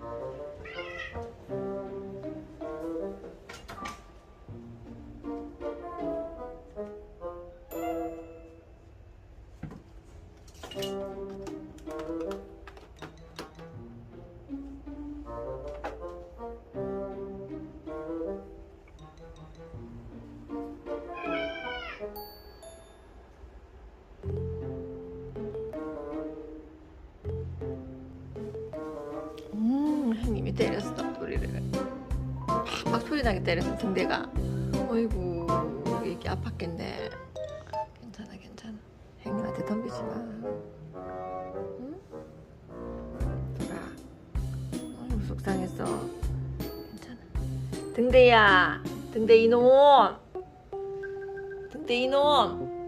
嗯。 때렸어 소리를. 팍팍 소리 나게 때렸어 등대가. 어이구 이게 아팠겠네. 괜찮아 괜찮아. 행님한테 덤비지 마. 응? 돌아. 어이구 속상했어. 괜찮아. 등대야 등대 이놈. 등대 이놈.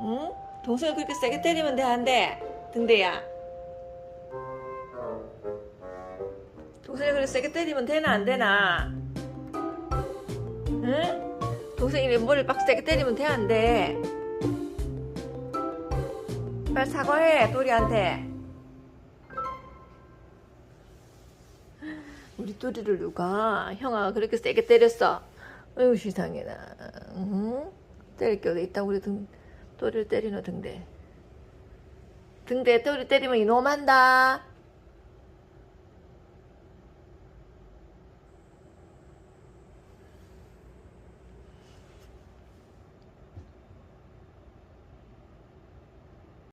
응? 동생을 그렇게 세게 때리면 돼, 안 돼? 등대야. 동생을 그렇게 세게 때리면 되나, 안 되나? 응? 동생이 왜 머리를 빡 세게 때리면 돼, 안 돼? 빨리 사과해, 또리한테. 우리 또리를 누가 형아가 그렇게 세게 때렸어? 아이고 세상에나. 응? 때릴 게 어디 있다 우리 등 또리를 때리노 등대 등대 또리 때리면 이놈한다